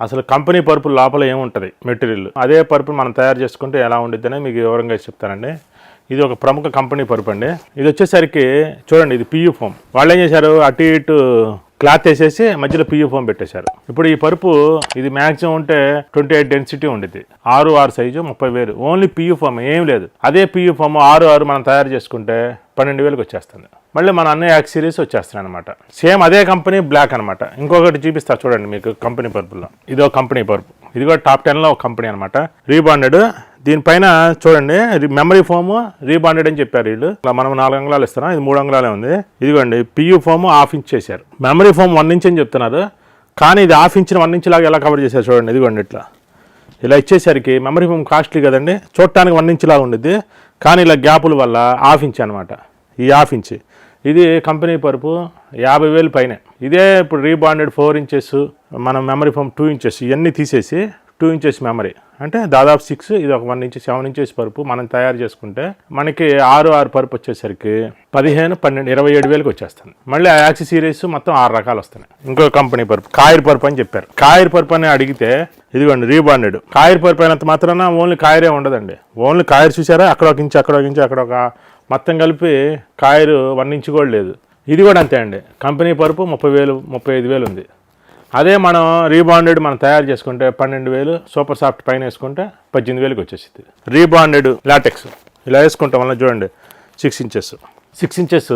అసలు కంపెనీ పరుపు లోపల ఏముంటుంది? మెటీరియల్. అదే పరుపు మనం తయారు చేసుకుంటే ఎలా ఉండిద్దనే మీకు వివరంగా చెప్తానండి. ఇది ఒక ప్రముఖ కంపెనీ పరుపు అండి ఇది వచ్చేసరికి చూడండి ఇది పియూ ఫోమ్ వాళ్ళు ఏం చేశారు? అటు ఇటు క్లాత్ వేసేసి మధ్యలో పియూ ఫోమ్ పెట్టేశారు. ఇప్పుడు ఈ పరుపు ఇది మ్యాక్సిమం ఉంటే ట్వంటీ ఎయిట్ డెన్సిటీ ఉండేది. ఆరు ఆరు సైజు ముప్పై వేలు. ఓన్లీ పియూ ఫోమ్ ఏం లేదు. అదే పియూ ఫోమ్ ఆరు ఆరు మనం తయారు చేసుకుంటే పన్నెండు వేలకు వచ్చేస్తుంది. మళ్ళీ మన అన్ని యాక్ సిరీస్ వచ్చేస్తాయి అనమాట సేమ్ అదే కంపెనీ బ్లాక్ అనమాట ఇంకొకటి చూపిస్తా చూడండి మీకు కంపెనీ పరుపులో ఇదో కంపెనీ పరుపు. ఇది కూడా టాప్ టెన్లో ఒక కంపెనీ అనమాట రీబాండెడ్ దీనిపైన చూడండి మెమరీ ఫోమ్ రీబాండెడ్ అని చెప్పారు వీళ్ళు. మనం నాలుగు అంగుళాలు ఇస్తున్నాం ఇది మూడు అంగళాలే ఉంది. ఇదిగోండి పియూ ఫోమ్ హాఫ్ ఇంచ్ చేశారు. మెమరీ ఫోమ్ వన్ ఇంచ్ అని చెప్తున్నారు. కానీ ఇది హాఫ్ ఇంచ్ వన్ ఇంచ్ లాగా ఎలా కవర్ చేశారు చూడండి ఇదిగోండి ఇట్లా. ఇలా ఇచ్చేసరికి మెమరీ ఫోమ్ కాస్ట్లీ కదండి చూడటానికి వన్ ఇంచ్ లాగా ఉండిద్ది. కానీ ఇలా గ్యాపుల వల్ల హాఫ్ ఇంచ్ అనమాట ఈ హాఫ్ ఇంచ్ ఇది కంపెనీ పరుపు యాభై వేలు పైన. ఇదే ఇప్పుడు రీబాండెడ్ ఫోర్ ఇంచెస్ మనం మెమరీ ఫోమ్ టూ ఇంచెస్ ఇవన్నీ తీసేసి టూ ఇంచెస్ మెమరీ అంటే దాదాపు సిక్స్ ఇది ఒక వన్ ఇంచ్ సెవెన్ ఇంచెస్ పరుపు మనం తయారు చేసుకుంటే మనకి ఆరు ఆరు పరుపు వచ్చేసరికి పదిహేను పన్నెండు ఇరవై ఏడు వేలకు వచ్చేస్తుంది. మళ్ళీ ఆ యాక్సి సిరీస్ మొత్తం ఆరు రకాలు వస్తున్నాయి. ఇంకో కంపెనీ పరుపు కాయర్ పరుపు అని చెప్పారు. కాయర్ పరుపు అని అడిగితే ఇదిగోండి రీబాండెడ్ కాయర్ పరుపు అయినంత మాత్రాన ఓన్లీ కాయరే ఉండదండి. ఓన్లీ కాయర్ చూసారా? అక్కడ ఒక ఇంచు అక్కడ ఒక ఇంచు అక్కడ ఒక మొత్తం కలిపి కాయరు వన్ ఇంచు కూడా లేదు. ఇది కూడా అంతే అండి. కంపెనీ పరుపు ముప్పై వేలు ముప్పై ఐదు వేలు ఉంది. అదే మనం రీబాండెడ్ మనం తయారు చేసుకుంటే పన్నెండు వేలు సూపర్ సాఫ్ట్ పైన వేసుకుంటే పద్దెనిమిది వేలకు వచ్చేసింది రీబాండెడ్ లాటెక్స్. ఇలా వేసుకుంటాం వల్ల చూడండి సిక్స్ ఇంచెస్ సిక్స్ ఇంచెస్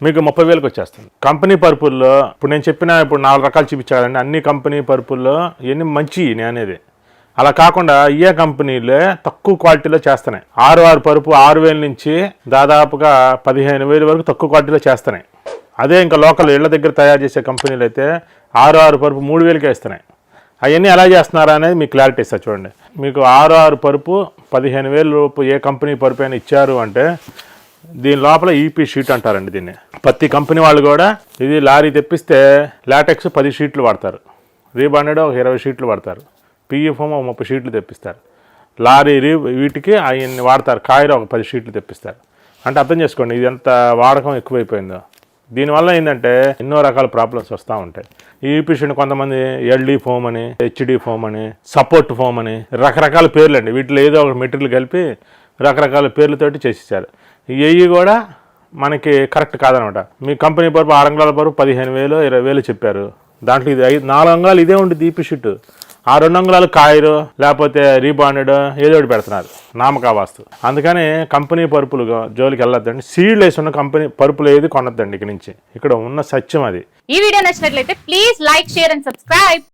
మీకు ముప్పై వేలకు వచ్చేస్తుంది. కంపెనీ పరుపుల్లో ఇప్పుడు నేను చెప్పిన ఇప్పుడు నాలుగు రకాలు చూపించాలండి. అన్ని కంపెనీ పరుపుల్లో ఇవన్నీ మంచి నేను అనేది. అలా కాకుండా ఇయే కంపెనీలే తక్కువ క్వాలిటీలో చేస్తున్నాయి. ఆరు ఆరు పరుపు ఆరు వేల నుంచి దాదాపుగా పదిహేను వేలు వరకు తక్కువ క్వాలిటీలో చేస్తున్నాయి. అదే ఇంకా లోకల్ ఇళ్ళ దగ్గర తయారు చేసే కంపెనీలు అయితే ఆరు ఆరు పరుపు మూడు వేలకే ఇస్తున్నాయి. అవన్నీ ఎలా చేస్తున్నారా అనేది మీకు క్లారిటీ ఇస్తా చూడండి. మీకు ఆరు ఆరు పరుపు పదిహేను వేల రూపు ఏ కంపెనీ పరుపు అయినా ఇచ్చారు అంటే దీని లోపల ఈపీ షీట్ అంటారండి దీన్ని. ప్రతి కంపెనీ వాళ్ళు కూడా ఇది లారీ తెప్పిస్తే లాటెక్స్ పది షీట్లు వాడతారు. రీబాండెడ్ ఒక ఇరవై షీట్లు వాడతారు. పిఎఫ్ఎం ఒక ముప్పై షీట్లు తెప్పిస్తారు. లారీ రీ వీటికి ఆయన్ని వాడతారు. కాయలు ఒక పది షీట్లు తెప్పిస్తారు. అంటే అర్థం చేసుకోండి ఇది ఎంత వాడకం ఎక్కువైపోయిందో. దీనివల్ల ఏంటంటే ఎన్నో రకాల ప్రాబ్లమ్స్ వస్తూ ఉంటాయి. ఈ పిషన్ కొంతమంది ఎల్డి ఫోమ్ అని హెచ్డి ఫోమ్ అని సపోర్ట్ ఫోమ్ అని రకరకాల పేర్లు అండి. వీటిలో ఏదో ఒక మెటీరియల్ కలిపి రకరకాల పేర్లతోటి చేసేసారు ఇవి కూడా మనకి కరెక్ట్ కాదనమాట. మీ కంపెనీ పరుపు ఆరు అంగాల పరుపు పదిహేను వేలు ఇరవై వేలు చెప్పారు. దాంట్లో ఇది ఐదు నాలుగు అంగాలు ఇదే ఉంటుంది ఈ షీట్ ఆ రెండు అంగుళాలు కాయరు లేకపోతే రీబాండెడ్ ఏదో ఒకటి పెడుతున్నారు నామకా వాస్తు. అందుకని కంపెనీ పరుపులు జోలికి వెళ్ళొద్దండి. సీడ్లు వేసి ఉన్న కంపెనీ పరుపులు ఏది కొనొద్దండి ఇక నుంచి. ఇక్కడ ఉన్న సత్యం అది. ఈ వీడియో నచ్చినట్లయితే please like share and subscribe.